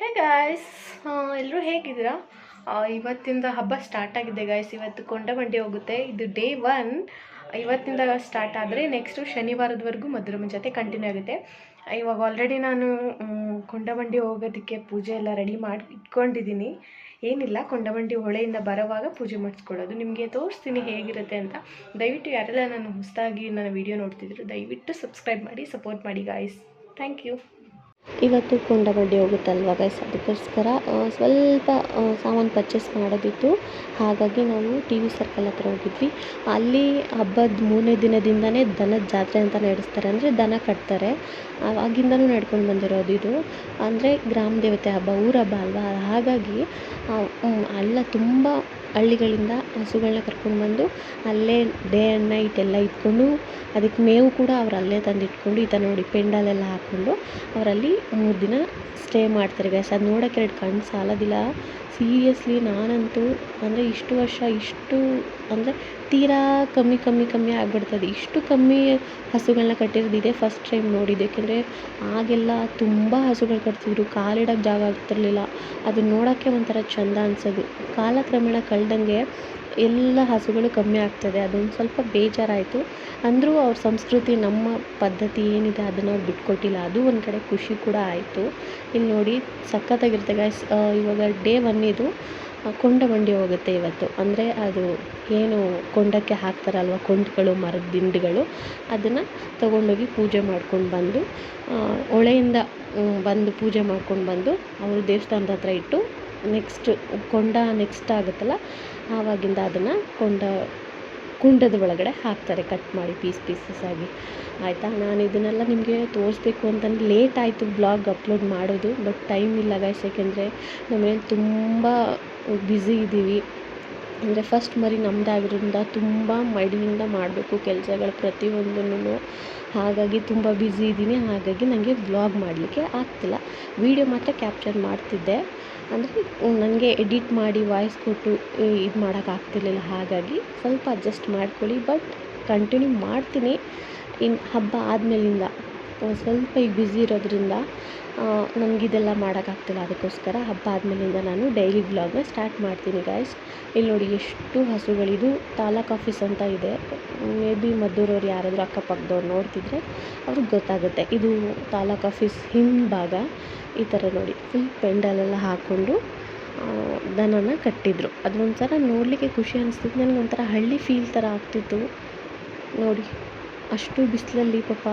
Hey guys ಎಲ್ಲರೂ ಹೇಗಿದ್ದೀರಾ? ಇವತ್ತಿಂದ ಹಬ್ಬ ಸ್ಟಾರ್ಟ್ ಆಗಿದೆ ಗಾಯ್ಸ್ ಇವತ್ತು ಕೊಂಡಬಂಡಿ ಹೋಗುತ್ತೆ. ಇದು ಡೇ ಒನ್ ಇವತ್ತಿಂದ ಸ್ಟಾರ್ಟ್ ಆದರೆ ನೆಕ್ಸ್ಟು ಶನಿವಾರದವರೆಗೂ ಮಧುರಮ್ಮ ಜೊತೆ ಕಂಟಿನ್ಯೂ ಆಗುತ್ತೆ. ಇವಾಗ ಆಲ್ರೆಡಿ ನಾನು ಕೊಂಡಬಂಡಿ ಹೋಗೋದಕ್ಕೆ ಪೂಜೆ ಎಲ್ಲ ರೆಡಿ ಮಾಡಿ ಇಟ್ಕೊಂಡಿದ್ದೀನಿ. ಏನಿಲ್ಲ, ಕೊಂಡಬಂಡಿ ಹೊಳೆಯಿಂದ ಬರೋವಾಗ ಪೂಜೆ ಮಾಡಿಸ್ಕೊಳ್ಳೋದು. ನಿಮಗೆ ತೋರಿಸ್ತೀನಿ ಹೇಗಿರುತ್ತೆ ಅಂತ. ದಯವಿಟ್ಟು ಯಾರೆಲ್ಲ ನಾನು ಹೊಸದಾಗಿ ನನ್ನ ವಿಡಿಯೋ ನೋಡ್ತಿದ್ರು ದಯವಿಟ್ಟು ಸಬ್ಸ್ಕ್ರೈಬ್ ಮಾಡಿ ಸಪೋರ್ಟ್ ಮಾಡಿ ಗಾಯ್ಸ್ ಥ್ಯಾಂಕ್ ಯು ಇವತ್ತು ಕೊಂಡಬಡ್ಡಿ ಹೋಗುತ್ತಲ್ವ ಗೈಸ್ ಅದಕ್ಕೋಸ್ಕರ ಸ್ವಲ್ಪ ಸಾಮಾನು ಪರ್ಚೇಸ್ ಮಾಡೋದಿತ್ತು. ಹಾಗಾಗಿ ನಾವು ಟಿ ವಿ ಸರ್ಕಲ್ ಹತ್ರ ಹೋಗಿದ್ವಿ. ಅಲ್ಲಿ ಹಬ್ಬದ ಮೂರನೇ ದಿನದಿಂದನೇ ದನದ ಜಾತ್ರೆ ಅಂತ ನಡೆಸ್ತಾರೆ. ಅಂದರೆ ದನ ಕಟ್ತಾರೆ. ಆವಾಗಿಂದನೂ ನಡ್ಕೊಂಡು ಬಂದಿರೋದು ಇದು. ಅಂದರೆ ಗ್ರಾಮ ದೇವತೆ ಹಬ್ಬ ಊರ ಹಬ್ಬ ಅಲ್ವಾ? ಹಾಗಾಗಿ ಅಲ್ಲ ತುಂಬ ಹಳ್ಳಿಗಳಿಂದ ಹಸುಗಳನ್ನ ಕರ್ಕೊಂಡು ಬಂದು ಅಲ್ಲೇ ಡೇ ಆ್ಯಂಡ್ ನೈಟ್ ಎಲ್ಲ ಇಟ್ಕೊಂಡು, ಅದಕ್ಕೆ ಮೇವು ಕೂಡ ಅವ್ರು ಅಲ್ಲೇ ತಂದು ಇಟ್ಕೊಂಡು ಈ ಥರ ನೋಡಿ ಪೆಂಡಾಲೆಲ್ಲ ಹಾಕ್ಕೊಂಡು ಅವರಲ್ಲಿ ಮೂರು ದಿನ ಸ್ಟೇ ಮಾಡ್ತಾರೆ ಗೈಸ್ ಅದು ನೋಡೋಕೆ ಎರಡು ಕಣ್ಣು ಸಾಲೋದಿಲ್ಲ. ಸೀರಿಯಸ್ಲಿ ನಾನಂತೂ, ಅಂದರೆ ಇಷ್ಟು ವರ್ಷ ಇಷ್ಟು ಅಂದರೆ ತೀರಾ ಕಮ್ಮಿ ಕಮ್ಮಿ ಕಮ್ಮಿ ಆಗಿಬಿಡ್ತದೆ. ಇಷ್ಟು ಕಮ್ಮಿ ಹಸುಗಳನ್ನ ಕಟ್ಟಿರೋದು ಫಸ್ಟ್ ಟೈಮ್ ನೋಡಿದ್ದು. ಯಾಕೆಂದರೆ ಆಗೆಲ್ಲ ತುಂಬ ಹಸುಗಳು ಕಟ್ತಿದ್ರು. ಕಾಲಿಡೋಕ್ಕೆ ಜಾಗ ಆಗ್ತಿರಲಿಲ್ಲ. ಅದನ್ನ ನೋಡೋಕ್ಕೆ ಒಂಥರ ಚಂದ ಅನ್ಸೋದು. ಕಾಲಕ್ರಮೇಣ ಕಳೆದಂಗೆ ಎಲ್ಲ ಹಸುಗಳು ಕಮ್ಮಿ ಆಗ್ತದೆ. ಅದೊಂದು ಸ್ವಲ್ಪ ಬೇಜಾರಾಯಿತು. ಅಂದರೂ ಅವ್ರ ಸಂಸ್ಕೃತಿ, ನಮ್ಮ ಪದ್ಧತಿ ಏನಿದೆ ಅದನ್ನು ಅವ್ರು ಬಿಟ್ಕೊಟ್ಟಿಲ್ಲ. ಅದು ಒಂದು ಕಡೆ ಖುಷಿ ಕೂಡ ಆಯಿತು. ಇಲ್ಲಿ ನೋಡಿ, ಸಖತ್ತಾಗಿರುತ್ತೆ ಗಾಯ್ಸ್ ಇವಾಗ ಡೇ ಒನ್ ಇದು. ಕೊಂಡ ಬಂಡಿ ಹೋಗುತ್ತೆ ಇವತ್ತು. ಅಂದರೆ ಅದು ಏನು ಕೊಂಡಕ್ಕೆ ಹಾಕ್ತಾರಲ್ವ ಕೊಂಡ್ಗಳು, ಮರದ ದಿಂಡುಗಳು, ಅದನ್ನು ತೊಗೊಂಡೋಗಿ ಪೂಜೆ ಮಾಡ್ಕೊಂಡು ಬಂದು ಹೊಳೆಯಿಂದ ಬಂದು ಪೂಜೆ ಮಾಡ್ಕೊಂಡು ಬಂದು ಅವರು ದೇವಸ್ಥಾನದ ಹತ್ರ ಇಟ್ಟು ನೆಕ್ಸ್ಟ್ ಕೊಂಡ ನೆಕ್ಸ್ಟ್ ಆಗುತ್ತಲ್ಲ, ಆವಾಗಿಂದ ಅದನ್ನು ಕೊಂಡ, ಕುಂಡದ ಒಳಗಡೆ ಹಾಕ್ತಾರೆ ಕಟ್ ಮಾಡಿ ಪೀಸ್ ಪೀಸಸ್ ಆಗಿ. ಆಯಿತಾ? ನಾನು ಇದನ್ನೆಲ್ಲ ನಿಮಗೆ ತೋರಿಸ್ಬೇಕು ಅಂತಂದು ಲೇಟ್ ಆಯಿತು ಬ್ಲಾಗ್ ಅಪ್ಲೋಡ್ ಮಾಡೋದು ಬಟ್ ಟೈಮ್ ಇಲ್ಲ ಗೈಸ್ ಯಾಕೆಂದರೆ ನಮ್ಮನೇಲಿ ತುಂಬ ಬ್ಯುಸಿ ಇದ್ದೀವಿ. ಅಂದರೆ ಫಸ್ಟ್ ಮರಿ ನಮ್ಮದಾಗಿರೋದ್ರಿಂದ ತುಂಬ ಮಡಿಯಿಂದ ಮಾಡಬೇಕು ಕೆಲಸಗಳು ಪ್ರತಿಯೊಂದನ್ನು. ಹಾಗಾಗಿ ತುಂಬ ಬ್ಯುಸಿ ಇದ್ದೀನಿ. ಹಾಗಾಗಿ ನನಗೆ ವ್ಲಾಗ್ ಮಾಡಲಿಕ್ಕೆ ಆಗ್ತಿಲ್ಲ. ವೀಡಿಯೋ ಮಾತ್ರ ಕ್ಯಾಪ್ಚರ್ ಮಾಡ್ತಿದ್ದೆ. ಅಂದರೆ ನನಗೆ ಎಡಿಟ್ ಮಾಡಿ ವಾಯ್ಸ್ ಕೊಟ್ಟು ಇದು ಮಾಡೋಕ್ಕಾಗ್ತಿರ್ಲಿಲ್ಲ ಹಾಗಾಗಿ ಸ್ವಲ್ಪ ಅಡ್ಜಸ್ಟ್ ಮಾಡ್ಕೊಳ್ಳಿ. ಬಟ್ ಕಂಟಿನ್ಯೂ ಮಾಡ್ತೀನಿ. ಇನ್ನು ಹಬ್ಬ ಆದಮೇಲಿಂದ. ಸ್ವಲ್ಪ ಈಗ ಬ್ಯುಸಿ ಇರೋದ್ರಿಂದ ನನಗಿದೆಲ್ಲ ಮಾಡೋಕ್ಕಾಗ್ತಿಲ್ಲ ಅದಕ್ಕೋಸ್ಕರ ಹಬ್ಬ ಆದಮೇಲಿಂದ ನಾನು ಡೈಲಿ ವ್ಲಾಗ್ನ ಸ್ಟಾರ್ಟ್ ಮಾಡ್ತೀನಿ ಗಾಯ್ಸ್ ಇಲ್ಲಿ ನೋಡಿ ಎಷ್ಟು ಹಸುಗಳಿದು, ತಾಲೂಕ್ ಆಫೀಸ್ ಅಂತ ಇದೆ. ಮೇ ಬಿ ಮದ್ದೂರವ್ರು ಯಾರಾದರೂ ಅಕ್ಕಪಕ್ಕದವ್ರು ನೋಡ್ತಿದ್ರೆ ಅವ್ರಿಗೆ ಗೊತ್ತಾಗುತ್ತೆ. ಇದು ತಾಲೂಕ್ ಆಫೀಸ್ ಹಿಂಭಾಗ. ಈ ಥರ ನೋಡಿ ಫುಲ್ ಪೆಂಡಲೆಲ್ಲ ಹಾಕ್ಕೊಂಡು ದನನ ಕಟ್ಟಿದ್ರು. ಅದು ಒಂಥರ ನೋಡಲಿಕ್ಕೆ ಖುಷಿ ಅನಿಸ್ತಿತ್ತು. ನನಗೆ ಒಂಥರ ಹಳ್ಳಿ ಫೀಲ್ ಥರ ಆಗ್ತಿತ್ತು. ನೋಡಿ. ಅಷ್ಟು ಬಿಸಿಲಲ್ಲಿ ಪಾಪ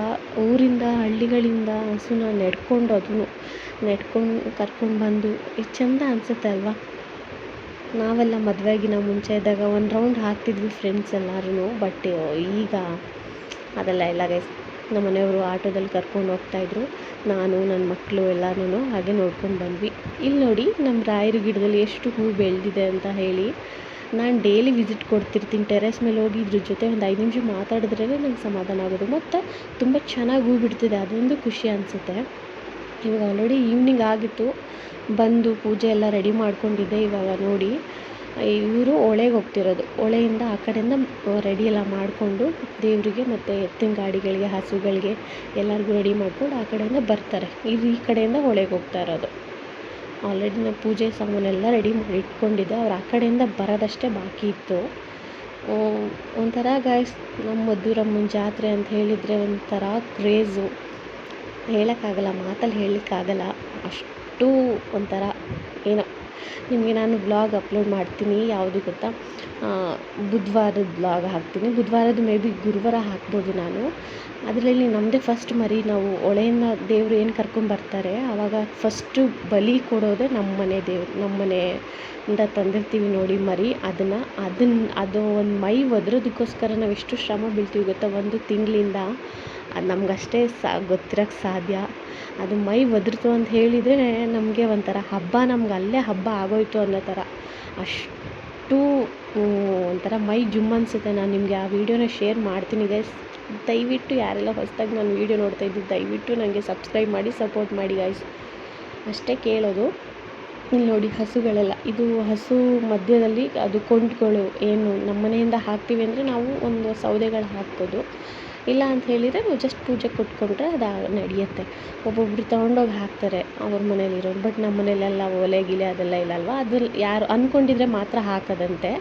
ಊರಿಂದ, ಹಳ್ಳಿಗಳಿಂದ ಹಸುನ ನೆಡ್ಕೊಂಡು ಅದನ್ನು ನೆಡ್ಕೊಂಡು ಕರ್ಕೊಂಡು ಬಂದು ಎಷ್ಟು ಚೆಂದ ಅನಿಸುತ್ತೆ ಅಲ್ವಾ? ನಾವೆಲ್ಲ ಮದುವೆಗಿನ ಮುಂಚೆ ಇದ್ದಾಗ ಒಂದು ರೌಂಡ್ ಹಾಕ್ತಿದ್ವಿ ಫ್ರೆಂಡ್ಸ್ ಎಲ್ಲರೂ ಬಟ್ ಈಗ ಅದೆಲ್ಲ ಇಲ್ಲ ಗೈಸ್ ನಮ್ಮ ಮನೆಯವರು ಆಟೋದಲ್ಲಿ ಕರ್ಕೊಂಡು ಹೋಗ್ತಾಯಿದ್ರು ನಾನು ನನ್ನ ಮಕ್ಕಳು ಎಲ್ಲನೂ ಹಾಗೆ ನೋಡ್ಕೊಂಡು ಬಂದ್ವಿ. ಇಲ್ಲಿ ನೋಡಿ ನಮ್ಮ ರಾಯರ ಗಿಡದಲ್ಲಿ ಎಷ್ಟು ಹೂ ಬೆಳೆದಿದೆ ಅಂತ ಹೇಳಿ ನಾನು ಡೈಲಿ ವಿಸಿಟ್ ಕೊಡ್ತಿರ್ತೀನಿ ಟೆರೆಸ್ ಮೇಲೆ ಹೋಗಿ ಇದ್ರ ಜೊತೆ ಒಂದು ಐದು ನಿಮಿಷ ಮಾತಾಡಿದ್ರೇ ನಂಗೆ ಸಮಾಧಾನ ಆಗೋದು. ಮತ್ತು ತುಂಬ ಚೆನ್ನಾಗಿ ಹೂ ಬಿಡ್ತಿದೆ, ಅದೊಂದು ಖುಷಿ ಅನಿಸುತ್ತೆ. ಇವಾಗ ಆಲ್ರೆಡಿ ಈವ್ನಿಂಗ್ ಆಗಿತ್ತು, ಬಂದು ಪೂಜೆ ಎಲ್ಲ ರೆಡಿ ಮಾಡ್ಕೊಂಡಿದ್ದೆ ಇವಾಗ ನೋಡಿ. ಇವರು ಹೊಳೆಗೆ ಹೋಗ್ತಿರೋದು ಹೊಳೆಯಿಂದ ಆ ಕಡೆಯಿಂದ ರೆಡಿ ಎಲ್ಲ ಮಾಡಿಕೊಂಡು ದೇವರಿಗೆ ಮತ್ತು ಎತ್ತಿನ ಗಾಡಿಗಳಿಗೆ, ಹಸುಗಳಿಗೆ ಎಲ್ಲರಿಗೂ ರೆಡಿ ಮಾಡ್ಕೊಂಡು ಆ ಕಡೆಯಿಂದ ಬರ್ತಾರೆ. ಇವ್ರು ಈ ಕಡೆಯಿಂದ ಹೊಳೆಗೆ ಹೋಗ್ತಾ ಇರೋದು. ಆಲ್ರೆಡಿ ನಾನು ಪೂಜೆ ಸಾಮಾನೆಲ್ಲ ರೆಡಿ ಮಾಡಿ ಇಟ್ಕೊಂಡಿದ್ದೆ. ಅವ್ರು ಆ ಕಡೆಯಿಂದ ಬರೋದಷ್ಟೇ ಬಾಕಿ ಇತ್ತು. ಒಂಥರ ಗಾಯ್ಸ್ ನಮ್ಮ ಮದ್ದೂರಮ್ಮನ ಜಾತ್ರೆ ಅಂತ ಹೇಳಿದರೆ ಒಂಥರ ಕ್ರೇಜು ಹೇಳೋಕ್ಕಾಗಲ್ಲ, ಮಾತಲ್ಲಿ ಹೇಳಲಿಕ್ಕಾಗಲ್ಲ. ಅಷ್ಟು ಒಂಥರ ಏನೋ ನಿಮಗೆ ನಾನು ಬ್ಲಾಗ್ ಅಪ್ಲೋಡ್ ಮಾಡ್ತೀನಿ, ಯಾವುದು ಗೊತ್ತಾ? ಬುಧವಾರದ ಬ್ಲಾಗ್ ಹಾಕ್ತೀನಿ. ಬುಧವಾರದ ಮೇ ಬಿ ಗುರುವಾರ ಹಾಕ್ಬೋದು ನಾನು. ಅದರಲ್ಲಿ ನಮ್ಮದೇ ಫಸ್ಟ್ ಮರಿ, ನಾವು ಹೊಳೆಯಿಂದ ದೇವರು ಏನು ಕರ್ಕೊಂಬರ್ತಾರೆ ಆವಾಗ ಫಸ್ಟು ಬಲಿ ಕೊಡೋದೇ ನಮ್ಮ ಮನೆ ದೇವ್ರು ನಮ್ಮ ಮನೆಯಿಂದ ತಂದಿರ್ತೀವಿ ನೋಡಿ ಮರಿ. ಅದನ್ನು ಅದನ್ನು ಅದು ಒಂದು ಮೈ ಒದ್ರೋದಕ್ಕೋಸ್ಕರ ನಾವು ಎಷ್ಟು ಶ್ರಮ ಬೀಳ್ತೀವಿ ಗೊತ್ತಾ? ಒಂದು ತಿಂಗಳಿಂದ ಅದು ನಮಗಷ್ಟೇ ಸಾ ಗೊತ್ತಿರೋಕ್ಕೆ ಸಾಧ್ಯ. ಅದು ಮೈ ಒದರ್ತು ಅಂತ ಹೇಳಿದರೆ ನಮಗೆ ಒಂಥರ ಹಬ್ಬ, ನಮ್ಗೆ ಅಲ್ಲೇ ಹಬ್ಬ ಆಗೋಯ್ತು ಅನ್ನೋ ಥರ. ಅಷ್ಟು ಒಂಥರ ಮೈ ಜುಮ್ ಅನಿಸುತ್ತೆ. ನಾನು ನಿಮಗೆ ಆ ವಿಡಿಯೋನ ಶೇರ್ ಮಾಡ್ತೀನಿ ಗೈಸ್ ದಯವಿಟ್ಟು ಯಾರೆಲ್ಲ ಹೊಸದಾಗಿ ನಾನು ವೀಡಿಯೋ ನೋಡ್ತಾ ಇದ್ದಿದ್ದು ದಯವಿಟ್ಟು ನನಗೆ ಸಬ್ಸ್ಕ್ರೈಬ್ ಮಾಡಿ ಸಪೋರ್ಟ್ ಮಾಡಿ ಗೈಸ್ ಅಷ್ಟೇ ಕೇಳೋದು. ಇಲ್ಲಿ ನೋಡಿ ಹಸುಗಳೆಲ್ಲ. ಇದು ಹಸು ಮಧ್ಯದಲ್ಲಿ ಅದು ಕೊಂಡ್ಗಳು ಏನು ನಮ್ಮ ಮನೆಯಿಂದ ಹಾಕ್ತೀವಿ ಅಂದರೆ ನಾವು ಒಂದು ಸೌದೆಗಳು ಹಾಕ್ಬೋದು. ಇಲ್ಲ ಅಂತ ಹೇಳಿದರೆ ನಾವು ಜಸ್ಟ್ ಪೂಜೆ ಕೊಟ್ಕೊಂಡ್ರೆ ಅದು ನಡೆಯುತ್ತೆ. ಒಬ್ಬೊಬ್ರು ತೊಗೊಂಡೋಗಿ ಹಾಕ್ತಾರೆ ಅವ್ರ ಮನೇಲಿರೋರು. ಬಟ್ ನಮ್ಮ ಮನೇಲೆಲ್ಲ ಒಲೆ ಗಿಲೆ ಅದೆಲ್ಲ ಇಲ್ಲ ಅಲ್ವಾ ಅದ್ರಲ್ಲಿ ಯಾರು ಅಂದ್ಕೊಂಡಿದ್ರೆ ಮಾತ್ರ ಹಾಕೋದಂತೆ.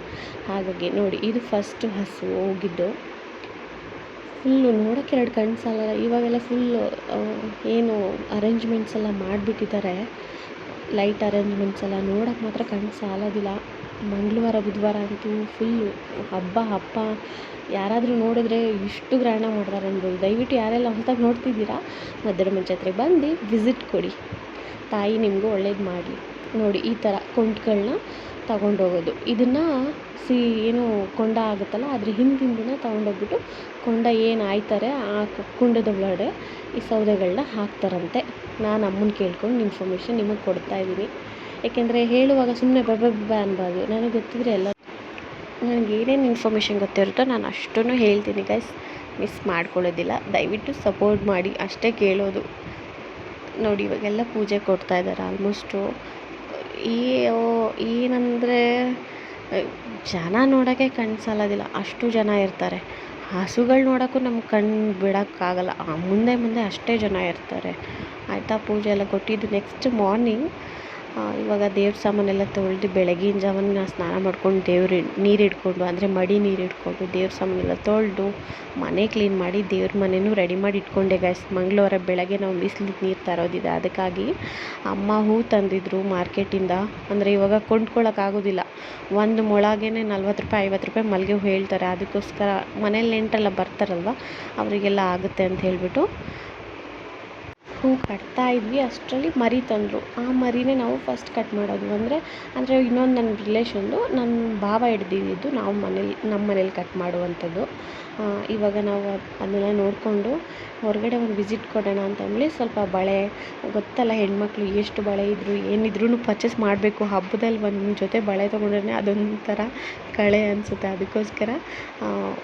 ಹಾಗಾಗಿ ನೋಡಿ, ಇದು ಫಸ್ಟ್ ಹಸು ಹೋಗಿದ್ದು. ಫುಲ್ಲು ನೋಡೋಕ್ಕೆ ಎರಡು ಕಣ್ಣು ಸಾಲಲ್ಲ ಇವಾಗೆಲ್ಲ ಫುಲ್ಲು ಏನು ಅರೇಂಜ್ಮೆಂಟ್ಸ್ ಎಲ್ಲ ಮಾಡಿಬಿಟ್ಟಿದ್ದಾರೆ. ಲೈಟ್ ಅರೇಂಜ್ಮೆಂಟ್ಸ್ ಎಲ್ಲ ನೋಡೋಕ್ಕೆ ಮಾತ್ರ ಕಣ್ಣು ಸಾಲೋದಿಲ್ಲ ಮಂಗಳವಾರ, ಬುಧವಾರ ಅಂತೂ ಫುಲ್ಲು ಹಬ್ಬ ಹಬ್ಬ ಯಾರಾದರೂ ನೋಡಿದ್ರೆ ಇಷ್ಟು ಗ್ರ್ಯಾಂಡಾಗಿ ಮಾಡ್ತಾರೆ ಅನ್ಬೋದು. ದಯವಿಟ್ಟು ಯಾರೆಲ್ಲ ಅಂತ ನೋಡ್ತಿದ್ದೀರಾ ಮದ್ದರಮ್ಮ ಜಾತ್ರೆಗೆ ಬಂದು ವಿಸಿಟ್ ಕೊಡಿ. ತಾಯಿ ನಿಮಗೂ ಒಳ್ಳೇದು ಮಾಡಲಿ. ನೋಡಿ, ಈ ಥರ ಕೊಂಡ್ಗಳನ್ನ ತಗೊಂಡೋಗೋದು. ಇದನ್ನು ಸಿ, ಏನು ಕೊಂಡ ಆಗುತ್ತಲ್ಲ, ಅದ್ರ ಹಿಂದಿನ ದಿನ ತೊಗೊಂಡೋಗ್ಬಿಟ್ಟು ಕೊಂಡ ಏನು ಆಯ್ತಾರೆ, ಆ ಕುಂಡದೊಳಗಡೆ ಈ ಸೌದೆಗಳನ್ನ ಹಾಕ್ತಾರಂತೆ. ನಾನು ಅಮ್ಮನ ಕೇಳ್ಕೊಂಡು ಇನ್ಫಾರ್ಮೇಷನ್ ನಿಮಗೆ ಕೊಡ್ತಾ ಇದ್ದೀನಿ. ಏಕೆಂದರೆ ಹೇಳುವಾಗ ಸುಮ್ಮನೆ ಬಬ್ಬ ಅನ್ಬಾರ್ದು ನನಗೆ ಗೊತ್ತಿದ್ರೆ ಎಲ್ಲ ನನಗೆ ಏನೇನು ಇನ್ಫಾರ್ಮೇಷನ್ ಗೊತ್ತಿರುತ್ತೋ ನಾನು ಅಷ್ಟೂ ಹೇಳ್ತೀನಿ ಗೈಸ್ ಮಿಸ್ ಮಾಡ್ಕೊಳ್ಳೋದಿಲ್ಲ. ದಯವಿಟ್ಟು ಸಪೋರ್ಟ್ ಮಾಡಿ. ಅಷ್ಟೇ ಕೇಳೋದು. ನೋಡಿ, ಇವಾಗೆಲ್ಲ ಪೂಜೆ ಕೊಡ್ತಾ ಇದ್ದಾರೆ ಆಲ್ಮೋಸ್ಟು ಈ ಏನಂದರೆ, ಜನ ನೋಡೋಕ್ಕೆ ಕಣ್ಣು ಸಾಲೋದಿಲ್ಲ ಅಷ್ಟು ಜನ ಇರ್ತಾರೆ. ಹಸುಗಳು ನೋಡೋಕ್ಕೂ ನಮ್ಗೆ ಕಣ್ಣು ಬಿಡೋಕ್ಕಾಗಲ್ಲ. ಮುಂದೆ ಮುಂದೆ ಅಷ್ಟೇ ಜನ ಇರ್ತಾರೆ. ಆಯಿತಾ ಪೂಜೆ ಎಲ್ಲ ಕೊಟ್ಟಿದ್ದು ನೆಕ್ಸ್ಟ್ ಮಾರ್ನಿಂಗ್ ಇವಾಗ ದೇವ್ರ ಸಾಮಾನೆಲ್ಲ ತೊಳೆದು ಬೆಳಗಿನ ಜಾವನ ಸ್ನಾನ ಮಾಡ್ಕೊಂಡು ದೇವ್ರ ನೀರು ಇಟ್ಕೊಂಡು ಅಂದರೆ ಮಡಿ ನೀರು ಇಟ್ಕೊಂಡು ದೇವ್ರ ಸಾಮಾನೆಲ್ಲ ತೊಳೆದು ಮನೆ ಕ್ಲೀನ್ ಮಾಡಿ ದೇವ್ರ ಮನೆಯೂ ರೆಡಿ ಮಾಡಿ ಇಟ್ಕೊಂಡೆ ಗಾಯ್ಸ್ ಮಂಗಳವಾರ ಬೆಳಗ್ಗೆ ನಾವು ಬಿಸಿಲಿಗೆ ನೀರು ತರೋದಿದೆ. ಅದಕ್ಕಾಗಿ ಅಮ್ಮ ಹೂ ತಂದಿದ್ರು ಮಾರ್ಕೆಟಿಂದ ಅಂದರೆ ಇವಾಗ ಕೊಂಡ್ಕೊಳ್ಳೋಕ್ಕಾಗೋದಿಲ್ಲ ಒಂದು ಮೊಳಗೇ ನಲ್ವತ್ತು ರೂಪಾಯಿ, ಐವತ್ತು ರೂಪಾಯಿ ಮಲ್ಲಿಗೆ ಹೂ ಹೇಳ್ತಾರೆ. ಅದಕ್ಕೋಸ್ಕರ ಮನೇಲಿ ನೆಂಟರೆಲ್ಲ ಬರ್ತಾರಲ್ವ, ಅವರಿಗೆಲ್ಲ ಆಗುತ್ತೆ ಅಂತ ಹೇಳಿಬಿಟ್ಟು ಹೂ ಕಟ್ತಾ ಇದ್ವಿ, ಅಷ್ಟರಲ್ಲಿ ಮರಿ ತಂದರು. ಆ ಮರಿನೇ ನಾವು ಫಸ್ಟ್ ಕಟ್ ಮಾಡೋದು. ಅಂದರೆ ಅಂದರೆ ಇನ್ನೊಂದು ನನ್ನ ರಿಲೇಷನ್ದು ನನ್ನ ಭಾವ ಹಿಡ್ದಿದ್ದು ನಾವು ಮನೇಲಿ ನಮ್ಮ ಮನೇಲಿ ಕಟ್ ಮಾಡುವಂಥದ್ದು. ಇವಾಗ ನಾವು ಅದನ್ನೆಲ್ಲ ನೋಡಿಕೊಂಡು ಹೊರಗಡೆ ಒಂದು ವಿಸಿಟ್ ಕೊಡೋಣ ಅಂತಂದೇಳಿ ಸ್ವಲ್ಪ ಬಳೆ, ಗೊತ್ತಲ್ಲ ಹೆಣ್ಮಕ್ಳು ಎಷ್ಟು ಬಳೆ ಇದ್ದರೂ ಏನಿದ್ರೂ ಪರ್ಚೇಸ್ ಮಾಡಬೇಕು, ಹಬ್ಬದಲ್ಲಿ ಒಂದು ಜೊತೆ ಬಳೆ ತೊಗೊಂಡ್ರೆ ಅದೊಂಥರ ಕಳೆ ಅನಿಸುತ್ತೆ. ಅದಕ್ಕೋಸ್ಕರ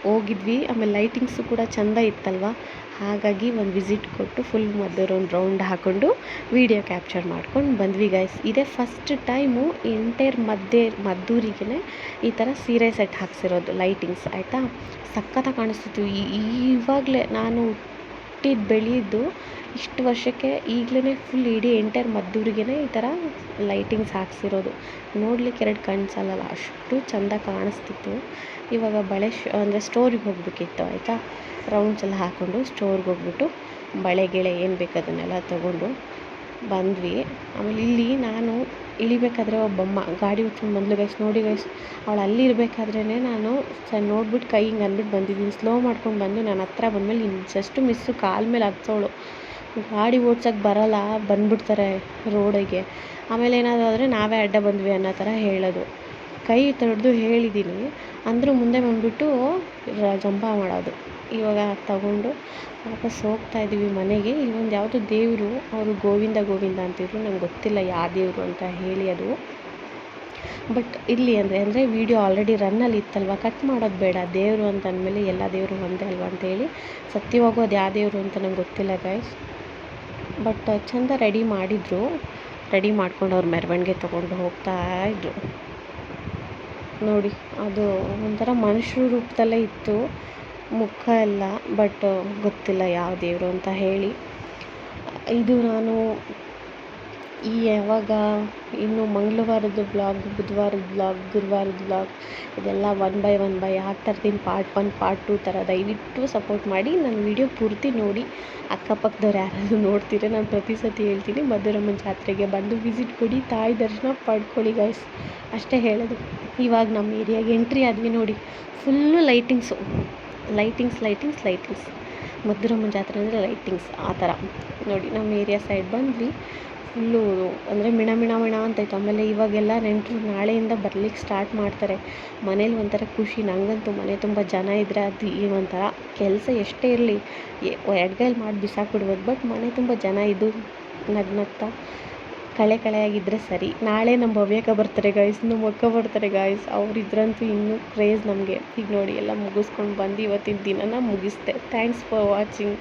ಹೋಗಿದ್ವಿ. ಆಮೇಲೆ ಲೈಟಿಂಗ್ಸು ಕೂಡ ಚೆಂದ ಇತ್ತಲ್ವ? ಹಾಗಾಗಿ ಒಂದು ವಿಸಿಟ್ ಕೊಟ್ಟು ಫುಲ್ ಮದ್ದೂರು ಒಂದು ರೌಂಡ್ ಹಾಕ್ಕೊಂಡು ವೀಡಿಯೋ ಕ್ಯಾಪ್ಚರ್ ಮಾಡ್ಕೊಂಡು ಬಂದ್ವಿ ಗೈಸ್ ಇದೇ ಫಸ್ಟ್ ಟೈಮು ಎಂಟೈರ್ ಮದ್ದೆ ಮದ್ದೂರಿಗೆ ಈ ಥರ ಸೀರೆ ಸೆಟ್ ಹಾಕ್ಸಿರೋದು ಲೈಟಿಂಗ್ಸ್ ಆಯಿತಾ? ಸಖತ್ತಾಗಿ ಕಾಣಿಸ್ತಿತ್ತು ಇವಾಗಲೇ ನಾನು ಹುಟ್ಟಿದ ಬೆಳೆದಿದ್ದು ಇಷ್ಟು ವರ್ಷಕ್ಕೆ ಈಗಲೇ ಫುಲ್ ಇಡೀ ಎಂಟೈರ್ ಮದ್ದೂರಿಗೆ ಈ ಥರ ಲೈಟಿಂಗ್ಸ್ ಹಾಕ್ಸಿರೋದು. ನೋಡ್ಲಿಕ್ಕೆ ಎರಡು ಕಣ್ಣು ಸಾಲಲ್ಲ ಅಷ್ಟು ಚಂದ ಕಾಣಿಸ್ತಿತ್ತು. ಇವಾಗ ಬಳೆ ಶೋ, ಅಂದರೆ ಸ್ಟೋರಿಗೆ ಹೋಗಬೇಕಿತ್ತು, ಆಯಿತಾ? ರೌಂಡ್ಸ್ ಎಲ್ಲ ಹಾಕ್ಕೊಂಡು ಸ್ಟೋರ್ಗೆ ಹೋಗ್ಬಿಟ್ಟು ಬಳೆ ಗಿಳೆ ಏನು ಬೇಕು ಅದನ್ನೆಲ್ಲ ತೊಗೊಂಡು ಬಂದ್ವಿ. ಆಮೇಲೆ ಇಲ್ಲಿ ನಾನು ಇಳಿಬೇಕಾದ್ರೆ ಒಬ್ಬಮ್ಮ ಗಾಡಿ ಓಡ್ಸ್ಕೊಂಡು ಬಂದ್ಲು ಗೈಸ್ ನೋಡಿ ಗೈಸ್ ಅವಳು ಅಲ್ಲಿ ಇರಬೇಕಾದ್ರೇ ನಾನು ಸ ನೋಡ್ಬಿಟ್ಟು ಕೈ ಹಿಂಗೆ ಅಂದ್ಬಿಟ್ಟು ಬಂದಿದ್ದೀನಿ. ಸ್ಲೋ ಮಾಡ್ಕೊಂಡು ಬಂದು ನನ್ನ ಹತ್ರ ಬಂದಮೇಲೆ ಇನ್ನು ಜಸ್ಟ್ ಮಿಸ್ಸು ಕಾಲ ಮೇಲೆ ಹತ್ತೋಳು ಗಾಡಿ ಓಡ್ಸೋಕ್ಕೆ ಬರಲ್ಲ, ಬಂದ್ಬಿಡ್ತಾರೆ ರೋಡಿಗೆ. ಆಮೇಲೆ ಏನಾದರೂ ಆದರೆ ನಾವೇ ಅಡ್ಡ ಬಂದ್ವಿ ಅನ್ನೋ ಥರ ಹೇಳೋದು. ಕೈ ತೊಡೆದು ಹೇಳಿದ್ದೀನಿ ಅಂದರೂ ಮುಂದೆ ಬಂದುಬಿಟ್ಟು ಜಂಪ ಮಾಡೋದು. ಇವಾಗ ತಗೊಂಡು ವಾಪಸ್ ಹೋಗ್ತಾ ಇದ್ದೀವಿ ಮನೆಗೆ. ಇಲ್ಲೊಂದು ಯಾವುದೋ ದೇವರು, ಅವರು ಗೋವಿಂದ ಗೋವಿಂದ ಅಂತಿದ್ರು. ನಂಗೆ ಗೊತ್ತಿಲ್ಲ ಯಾವ ದೇವರು ಅಂತ ಹೇಳಿ ಅದು. ಬಟ್ ಇಲ್ಲಿ ಅಂದರೆ ಅಂದರೆ ವೀಡಿಯೋ ಆಲ್ರೆಡಿ ರನ್ನಲ್ಲಿ ಇತ್ತಲ್ವ? ಕಟ್ ಮಾಡೋದು ಬೇಡ. ದೇವರು ಅಂತ ಅಂದಮೇಲೆ ಎಲ್ಲ ದೇವರು ಒಂದೇ ಅಲ್ವಾ ಅಂತೇಳಿ ಸತ್ಯವಾಗೂ ಅದು ಯಾವ ದೇವರು ಅಂತ ನಂಗೆ ಗೊತ್ತಿಲ್ಲ ಗೈಸ್ ಬಟ್ ಚೆಂದ ರೆಡಿ ಮಾಡಿದರು. ರೆಡಿ ಮಾಡ್ಕೊಂಡು ಅವ್ರ ಮೆರವಣಿಗೆ ತೊಗೊಂಡು ಹೋಗ್ತಾ ಇದ್ರು. ನೋಡಿ, ಅದು ಒಂಥರ ಮನುಷ್ಯರ ರೂಪದಲ್ಲೇ ಇತ್ತು. ಮುಖ ಎಲ್ಲ ಬಟ್ ಗೊತ್ತಿಲ್ಲ ಯಾವ ದೇವರು ಅಂತ ಹೇಳಿ. ಇದು ನಾನು ಈ ಯಾವಾಗ ಇನ್ನು ಮಂಗಳವಾರದ ಬ್ಲಾಗ್ ಬುಧವಾರದ ಬ್ಲಾಗ್ ಗುರುವಾರದ ಬ್ಲಾಗ್ ಇದೆಲ್ಲ ಒನ್ ಬೈ ಒನ್ ಬೈ ಹಾಕ್ತಾ ಪಾರ್ಟ್ ಒನ್ ಪಾರ್ಟ್ ಟು ಥರ ದಯವಿಟ್ಟು ಸಪೋರ್ಟ್ ಮಾಡಿ. ನನ್ನ ವಿಡಿಯೋ ಪೂರ್ತಿ ನೋಡಿ. ಅಕ್ಕಪಕ್ಕದವ್ರು ಯಾರಾದರೂ ನೋಡ್ತೀರ, ನಾನು ಪ್ರತಿ ಸತಿ ಹೇಳ್ತೀನಿ, ಮಧುರಮ್ಮನ ಜಾತ್ರೆಗೆ ಬಂದು ವಿಸಿಟ್ ಕೊಡಿ. ತಾಯಿ ದರ್ಶನ ಪಡ್ಕೊಳ್ಳಿ ಗೈಸ್ ಅಷ್ಟೇ ಹೇಳೋದು. ಇವಾಗ ನಮ್ಮ ಏರಿಯಾಗೆ ಎಂಟ್ರಿ ಆದ್ವಿ ನೋಡಿ. Full lightings lightings lightings lightings ಮದ್ದೂರಮ್ಮನ ಜಾತ್ರೆ ಅಂದರೆ ಲೈಟಿಂಗ್ಸ್ ಆ ಥರ. ನೋಡಿ, ನಮ್ಮ ಏರಿಯಾ ಸೈಡ್ ಬಂದ್ವಿ. ಫುಲ್ಲು ಅಂದರೆ ಮಿಣ ಮಿಣ ಮಿಣ ಅಂತೈತೆ ಆಮೇಲೆ ಇವಾಗೆಲ್ಲ ನೆಂಟರು ನಾಳೆಯಿಂದ ಬರ್ಲಿಕ್ಕೆ ಸ್ಟಾರ್ಟ್ ಮಾಡ್ತಾರೆ. ಮನೇಲಿ ಒಂಥರ ಖುಷಿ. ನನಗಂತೂ ಮನೆ ತುಂಬ ಜನ ಇದ್ದರೆ ಅದು ಈ ಒಂಥರ ಕೆಲಸ ಎಷ್ಟೇ ಇರಲಿ. ಎಡ್ಗೈಲಿ ಮಾಡಿ ಬಿಸಾಕ್ಬಿಡ್ಬೋದು. ಬಟ್ ಮನೆ ತುಂಬ ಜನ ಇದು ನಗ್ನಗ್ತಾ ಕಳೆ ಕಳೆಯಾಗಿದ್ದರೆ ಸರಿ. ನಾಳೆ ನಮ್ಮ ಭವ್ಯಕ ಬರ್ತಾರೆ ಗಾಯ್ಸ್ ನಮ್ಮ ಅಕ್ಕ ಬರ್ತಾರೆ ಗಾಯ್ಸ್ ಅವ್ರು ಇದ್ರಂತೂ ಇನ್ನೂ ಕ್ರೇಜ್ ನಮಗೆ. ಈಗ ನೋಡಿ, ಎಲ್ಲ ಮುಗಿಸ್ಕೊಂಡು ಬಂದು ಇವತ್ತಿನ ದಿನನ ಮುಗಿಸ್ದೆ. Thanks for watching